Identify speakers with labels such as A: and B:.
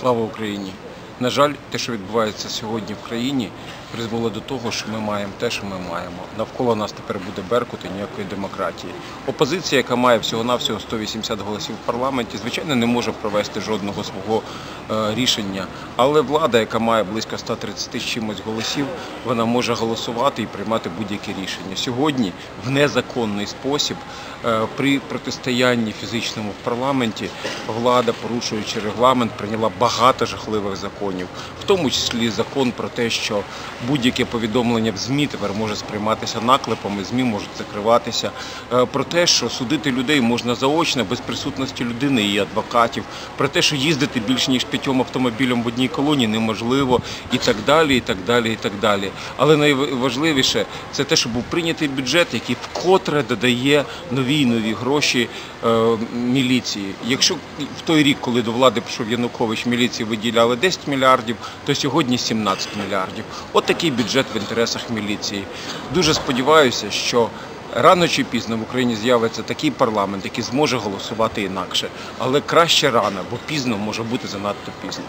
A: Слава Україні! На жаль, те, що відбувається сьогодні в країні, призвело до того, що ми маємо те, що ми маємо. Навколо нас тепер буде беркут і ніякої демократії. Опозиція, яка має всього-навсього 180 голосів в парламенті, звичайно, не може провести жодного свого е, рішення. Але влада, яка має близько 130 з чимось голосів, вона може голосувати і приймати будь-які рішення. Сьогодні в незаконний спосіб е, при протистоянні фізичному в парламенті влада, порушуючи регламент, прийняла багато жахливих законів, в тому числі закон про те, що будь-яке повідомлення в ЗМІ тепер може сприйматися наклепами, ЗМІ можуть закриватися. Е, Про те, що судити людей можна заочно без присутності людини і адвокатів, про те, що їздити більш ніж п'ятьом автомобілем в одній колонії неможливо, і так далі, і так далі, і так далі. Але найважливіше це те, що був прийнятий бюджет, який вкотре додає нові і нові гроші е, міліції. Якщо в той рік, коли до влади прийшов Янукович, міліції виділяли 10 мільярдів, то сьогодні 17 мільярдів. От такий бюджет в інтересах міліції. Дуже сподіваюся, що рано чи пізно в Україні з'явиться такий парламент, який зможе голосувати інакше. Але краще рано, бо пізно може бути занадто пізно.